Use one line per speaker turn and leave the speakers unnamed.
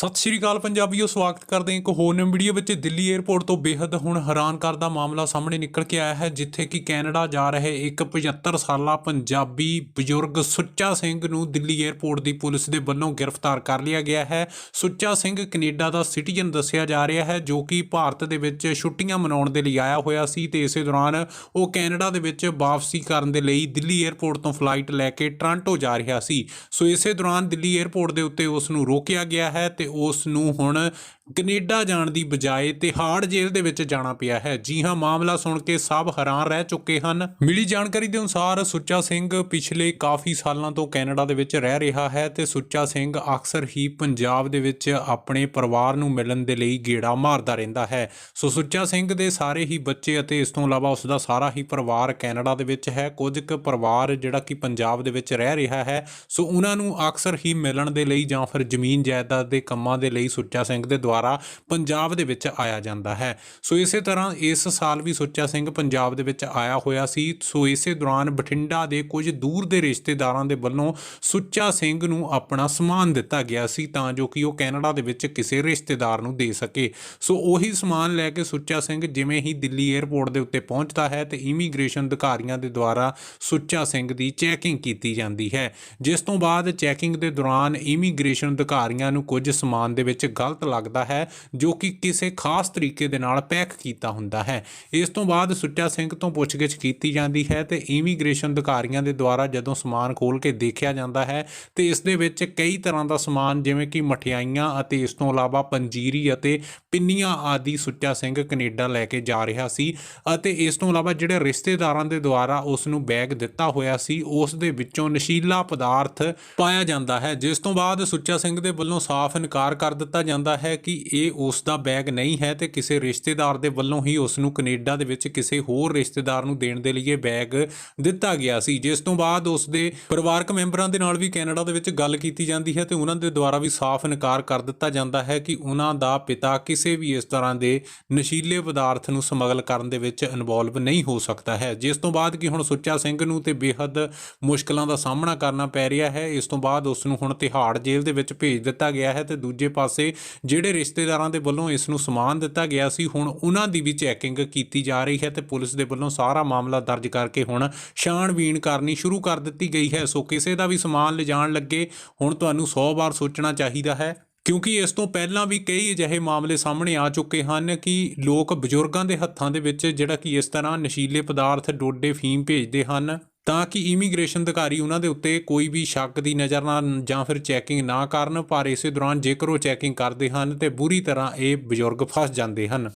ਸਤਿ ਸ਼੍ਰੀ ਅਕਾਲ ਪੰਜਾਬੀਓ, ਸਵਾਗਤ ਕਰਦੇ ਹਾਂ ਇੱਕ ਹੋਰ ਨਵੀਂ ਵੀਡੀਓ ਵਿੱਚ। ਦਿੱਲੀ 에ਅਰਪੋਰਟ ਤੋਂ ਬੇहद ਹੁਣ ਹੈਰਾਨ ਕਰਦਾ ਮਾਮਲਾ ਸਾਹਮਣੇ ਨਿਕਲ ਕੇ ਆਇਆ ਹੈ, ਜਿੱਥੇ ਕਿ ਕੈਨੇਡਾ ਜਾ ਰਹੇ ਇੱਕ 75 ਸਾਲਾ ਪੰਜਾਬੀ ਬਜ਼ੁਰਗ ਸੁੱਚਾ ਸਿੰਘ ਨੂੰ ਦਿੱਲੀ 에ਅਰਪੋਰਟ ਦੀ ਪੁਲਿਸ ਦੇ ਵੱਲੋਂ ਗ੍ਰਿਫਤਾਰ ਕਰ ਲਿਆ ਗਿਆ ਹੈ। ਸੁੱਚਾ ਸਿੰਘ ਕੈਨੇਡਾ ਦਾ ਸਿਟੀਜ਼ਨ ਦੱਸਿਆ ਜਾ ਰਿਹਾ ਹੈ, ਜੋ ਕਿ ਭਾਰਤ ਦੇ ਵਿੱਚ ਛੁੱਟੀਆਂ ਮਨਾਉਣ ਦੇ ਲਈ ਆਇਆ ਹੋਇਆ ਸੀ ਤੇ ਇਸੇ ਦੌਰਾਨ ਉਹ ਕੈਨੇਡਾ ਦੇ ਵਿੱਚ ਵਾਪਸੀ ਕਰਨ ਦੇ ਲਈ ਦਿੱਲੀ 에ਅਰਪੋਰਟ ਤੋਂ ਫਲਾਈਟ ਲੈ ਕੇ ਟ੍ਰਾਂਟੋ ਜਾ ਰਿਹਾ ਸੀ। ਸੋ ਇਸੇ ਦੌਰਾਨ ਦਿੱਲੀ 에ਅਰਪੋਰਟ ਦੇ ਉੱਤੇ ਉਸ ਨੂੰ ਰੋਕਿਆ ਗਿਆ ਹੈ ਤੇ ਉਸ ਨੂੰ ਹੁਣ ਕੈਨੇਡਾ ਜਾਣ ਦੀ ਬਜਾਏ ਤਿਹਾੜ ਜੇਲ੍ਹ ਦੇ ਵਿੱਚ ਜਾਣਾ ਪਿਆ ਹੈ। ਜੀ ਹਾਂ, ਮਾਮਲਾ ਸੁਣ ਕੇ ਸਭ ਹੈਰਾਨ ਰਹਿ ਚੁੱਕੇ ਹਨ। ਮਿਲੀ ਜਾਣਕਾਰੀ ਦੇ ਅਨੁਸਾਰ ਸੁੱਚਾ ਸਿੰਘ ਪਿਛਲੇ ਕਾਫੀ ਸਾਲਾਂ ਤੋਂ ਕੈਨੇਡਾ ਦੇ ਵਿੱਚ ਰਹਿ ਰਿਹਾ ਹੈ ਤੇ ਸੁੱਚਾ ਸਿੰਘ ਅਕਸਰ ਹੀ ਪੰਜਾਬ ਦੇ ਵਿੱਚ ਆਪਣੇ ਪਰਿਵਾਰ ਨੂੰ ਮਿਲਣ ਦੇ ਲਈ ਗੇੜਾ ਮਾਰਦਾ ਰਹਿੰਦਾ ਹੈ। ਸੋ ਸੁੱਚਾ ਸਿੰਘ ਦੇ ਸਾਰੇ ਹੀ ਬੱਚੇ ਅਤੇ ਇਸ ਤੋਂ ਇਲਾਵਾ ਉਸ ਦਾ ਸਾਰਾ ਹੀ ਪਰਿਵਾਰ ਕੈਨੇਡਾ ਦੇ ਵਿੱਚ ਹੈ। ਕੁਝ ਕੁ ਪਰਿਵਾਰ ਜਿਹੜਾ ਕਿ ਪੰਜਾਬ ਦੇ ਵਿੱਚ ਰਹਿ ਰਿਹਾ ਹੈ, ਸੋ ਉਹਨਾਂ ਨੂੰ ਅਕਸਰ ਹੀ ਮਿਲਣ ਦੇ ਲਈ ਜਾਂ ਫਿਰ ਜ਼ਮੀਨ ਜਾਇਦਾਦ ਦੇ ਕੰਮ ਦੇ ਲਈ ਸੁੱਚਾ ਸਿੰਘ ਦੇ ਦੁਆਰਾ ਪੰਜਾਬ ਦੇ ਵਿੱਚ ਆਇਆ ਜਾਂਦਾ ਹੈ। ਸੋ ਇਸੇ ਤਰ੍ਹਾਂ ਇਸ ਸਾਲ ਵੀ ਸੁੱਚਾ ਸਿੰਘ ਪੰਜਾਬ ਦੇ ਵਿੱਚ ਆਇਆ ਹੋਇਆ ਸੀ। ਸੋ ਇਸੇ ਦੌਰਾਨ ਬਠਿੰਡਾ ਦੇ ਕੁਝ ਦੂਰ ਦੇ ਰਿਸ਼ਤੇਦਾਰਾਂ ਦੇ ਵੱਲੋਂ ਸੁੱਚਾ ਸਿੰਘ ਨੂੰ ਆਪਣਾ ਸਮਾਨ ਦਿੱਤਾ ਗਿਆ ਸੀ ਤਾਂ ਜੋ ਕਿ ਉਹ ਕੈਨੇਡਾ ਦੇ ਵਿੱਚ ਕਿਸੇ ਰਿਸ਼ਤੇਦਾਰ ਨੂੰ ਦੇ ਸਕੇ। ਸੋ ਉਹੀ ਸਮਾਨ ਲੈ ਕੇ ਸੁੱਚਾ ਸਿੰਘ ਜਿਵੇਂ ਹੀ ਦਿੱਲੀ 에ਅਰਪੋਰਟ ਦੇ ਉੱਤੇ ਪਹੁੰਚਦਾ ਹੈ ਤੇ ਇਮੀਗ੍ਰੇਸ਼ਨ ਅਧਿਕਾਰੀਆਂ ਦੇ ਦੁਆਰਾ ਸੁੱਚਾ ਸਿੰਘ ਦੀ ਚੈਕਿੰਗ ਕੀਤੀ ਜਾਂਦੀ ਹੈ। ਜਿਸ ਤੋਂ ਬਾਅਦ ਚੈਕਿੰਗ ਦੇ ਦੌਰਾਨ ਇਮੀਗ੍ਰੇਸ਼ਨ ਅਧਿਕਾਰੀਆਂ ਨੂੰ ਕੁਝ ਸਮਾਨ ਦੇ ਵਿੱਚ ਗਲਤ ਲੱਗਦਾ ਹੈ, ਜੋ ਕਿ ਕਿਸੇ ਖਾਸ ਤਰੀਕੇ ਦੇ ਨਾਲ ਪੈਕ ਕੀਤਾ ਹੁੰਦਾ ਹੈ। ਇਸ ਤੋਂ ਬਾਅਦ ਸੁੱਚਾ ਸਿੰਘ ਤੋਂ ਪੁੱਛਗਿੱਛ ਕੀਤੀ ਜਾਂਦੀ ਹੈ ਤੇ ਇਮੀਗ੍ਰੇਸ਼ਨ ਅਧਿਕਾਰੀਆਂ ਦੇ ਦੁਆਰਾ ਜਦੋਂ ਸਮਾਨ ਖੋਲ ਕੇ ਦੇਖਿਆ ਜਾਂਦਾ ਹੈ, ਤੇ ਇਸ ਦੇ ਵਿੱਚ ਕਈ ਤਰ੍ਹਾਂ ਦਾ ਸਮਾਨ ਜਿਵੇਂ ਕਿ ਮਠਿਆਈਆਂ ਅਤੇ ਇਸ ਤੋਂ ਇਲਾਵਾ ਪੰਜੀਰੀ ਅਤੇ ਪਿੰਨੀਆਂ ਆਦਿ ਸੁੱਚਾ ਸਿੰਘ ਕੈਨੇਡਾ ਲੈ ਕੇ ਜਾ ਰਿਹਾ ਸੀ ਅਤੇ ਇਸ ਤੋਂ ਇਲਾਵਾ ਜਿਹੜੇ ਰਿਸ਼ਤੇਦਾਰਾਂ ਦੇ ਦੁਆਰਾ ਉਸ ਨੂੰ ਬੈਗ ਦਿੱਤਾ ਹੋਇਆ ਸੀ, ਉਸ ਦੇ ਵਿੱਚੋਂ ਨਸ਼ੀਲਾ ਪਦਾਰਥ ਪਾਇਆ ਜਾਂਦਾ ਹੈ। ਜਿਸ ਤੋਂ ਬਾਅਦ ਸੁੱਚਾ ਸਿੰਘ ਦੇ ਵੱਲੋਂ ਸਾਫ਼ ਇਨਕਾਰ ਇਨਕਾਰ ਕਰ ਦਿੱਤਾ ਜਾਂਦਾ ਹੈ ਕਿ ਇਹ ਉਸ ਦਾ ਬੈਗ ਨਹੀਂ ਹੈ ਤੇ ਕਿਸੇ ਰਿਸ਼ਤੇਦਾਰ ਦੇ ਵੱਲੋਂ ਹੀ ਉਸ ਨੂੰ ਕੈਨੇਡਾ ਦੇ ਵਿੱਚ ਕਿਸੇ ਹੋਰ ਰਿਸ਼ਤੇਦਾਰ ਨੂੰ ਦੇਣ ਦੇ ਲਈ ਇਹ ਬੈਗ ਦਿੱਤਾ ਗਿਆ ਸੀ। ਜਿਸ ਤੋਂ ਬਾਅਦ ਉਸ ਦੇ ਪਰਿਵਾਰਕ ਮੈਂਬਰਾਂ ਦੇ ਨਾਲ ਵੀ ਕੈਨੇਡਾ ਦੇ ਵਿੱਚ ਗੱਲ ਕੀਤੀ ਜਾਂਦੀ ਹੈ ਤੇ ਉਹਨਾਂ ਦੇ ਦੁਆਰਾ ਵੀ ਸਾਫ਼ ਇਨਕਾਰ ਕਰ ਦਿੱਤਾ ਜਾਂਦਾ ਹੈ ਕਿ ਉਹਨਾਂ ਦਾ ਪਿਤਾ ਕਿਸੇ ਵੀ ਇਸ ਤਰ੍ਹਾਂ ਦੇ ਨਸ਼ੀਲੇ ਪਦਾਰਥ ਨੂੰ ਸਮਗਲ ਕਰਨ ਦੇ ਵਿੱਚ ਇਨਵੋਲਵ ਨਹੀਂ ਹੋ ਸਕਦਾ ਹੈ। ਜਿਸ ਤੋਂ ਬਾਅਦ ਕਿ ਹੁਣ ਸੁੱਚਾ ਸਿੰਘ ਨੂੰ ਤੇ ਬੇਹੱਦ ਮੁਸ਼ਕਲਾਂ ਦਾ ਸਾਹਮਣਾ ਕਰਨਾ ਪੈ ਰਿਹਾ ਹੈ, ਇਸ ਤੋਂ ਬਾਅਦ ਉਸ ਨੂੰ ਹੁਣ ਤਿਹਾੜ ਜੇਲ੍ਹ ਦੇ ਵਿੱਚ ਭੇਜ ਦਿੱਤਾ ਗਿਆ ਹੈ ਤੇ ਦੂਜੇ ਪਾਸੇ ਜਿਹੜੇ ਰਿਸ਼ਤੇਦਾਰਾਂ ਦੇ ਵੱਲੋਂ ਇਸ ਨੂੰ ਸਮਾਨ ਦਿੱਤਾ ਗਿਆ ਸੀ, ਹੁਣ ਉਹਨਾਂ ਦੀ ਵੀ ਚੈਕਿੰਗ ਕੀਤੀ ਜਾ ਰਹੀ ਹੈ ਤੇ ਪੁਲਿਸ ਦੇ ਵੱਲੋਂ ਸਾਰਾ ਮਾਮਲਾ ਦਰਜ ਕਰਕੇ ਹੁਣ ਛਾਣਬੀਣ ਕਰਨੀ ਸ਼ੁਰੂ ਕਰ ਦਿੱਤੀ ਗਈ ਹੈ। ਸੋ ਕਿਸੇ ਦਾ ਵੀ ਸਮਾਨ ਲਿਜਾਣ ਲੱਗੇ, ਹੁਣ ਤੁਹਾਨੂੰ 100 ਵਾਰ ਸੋਚਣਾ ਚਾਹੀਦਾ ਹੈ। ਕਿਉਂਕਿ ਇਸ ਤੋਂ ਪਹਿਲਾਂ ਵੀ ਕਈ ਅਜਿਹੇ ਮਾਮਲੇ ਸਾਹਮਣੇ ਆ ਚੁੱਕੇ ਹਨ ਕਿ ਲੋਕ ਬਜ਼ੁਰਗਾਂ ਦੇ ਹੱਥਾਂ ਦੇ ਵਿੱਚ ਜਿਹੜਾ ਕਿ ਇਸ ਤਰ੍ਹਾਂ ਨਸ਼ੀਲੇ ਪਦਾਰਥ, ਡੋਡੇ, ਫੀਮ ਭੇਜਦੇ ਹਨ। ਤਾਂ ਕਿ ਇਮੀਗ੍ਰੇਸ਼ਨ ਅਧਿਕਾਰੀ ਉਹਨਾਂ ਦੇ ਉੱਤੇ ਕੋਈ ਵੀ ਸ਼ੱਕ ਦੀ ਨਜ਼ਰ ਨਾਲ ਜਾਂ ਫਿਰ ਚੈਕਿੰਗ ਨਾ ਕਰਨ, ਪਰ ਇਸੇ ਦੌਰਾਨ ਜੇਕਰ ਉਹ ਚੈਕਿੰਗ ਕਰਦੇ ਹਨ ਤੇ ਬੁਰੀ ਤਰ੍ਹਾਂ ਇਹ ਬਜ਼ੁਰਗ ਫਸ ਜਾਂਦੇ ਹਨ।